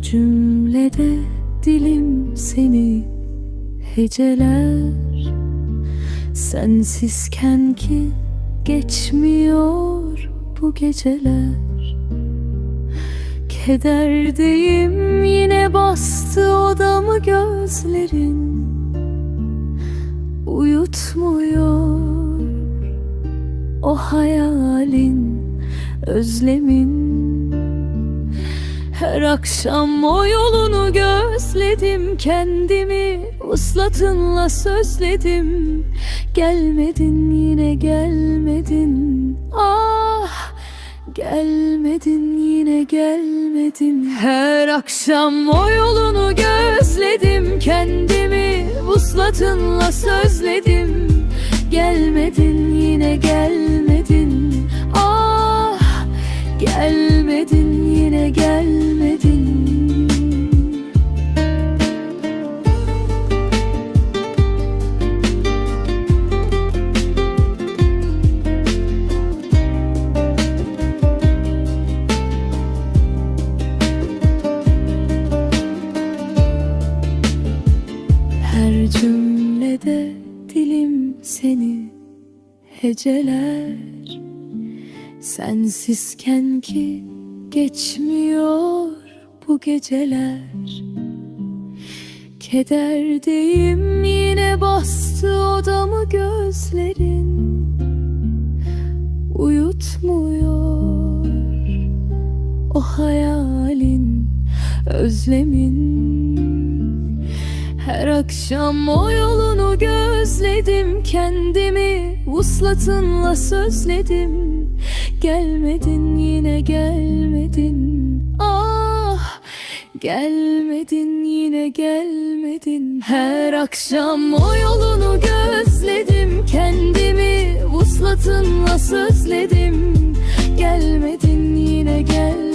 cümlede dilim seni heceler. Sensizken ki geçmiyor bu geceler. Kederdeyim yine bastı odamı gözlerin. Uyutmuyor o hayalin özlemin her akşam o yolunu gözledim Kendimi uslatınla sözledim. Gelmedin yine gelmedin. Ah gelmedin yine gelmedin Her akşam o yolunu gözledim Kendimi uslatınla sözledim. Gelmedin yine gelmedin. Ah gelmedin yine gelmedin Her cümlede dilim seni heceler. Sensizken ki geçmiyor bu geceler. Kederdeyim yine bastı odamı gözlerin. Uyutmuyor o hayalin özlemin. Her akşam o yolunu gözledim Kendimi vuslatınla sözledim. Gelmedin yine gelmedin. Ah gelmedin yine gelmedin. Her akşam o yolunu gözledim. Kendimi vuslatınla sözledim. Gelmedin yine gelmedin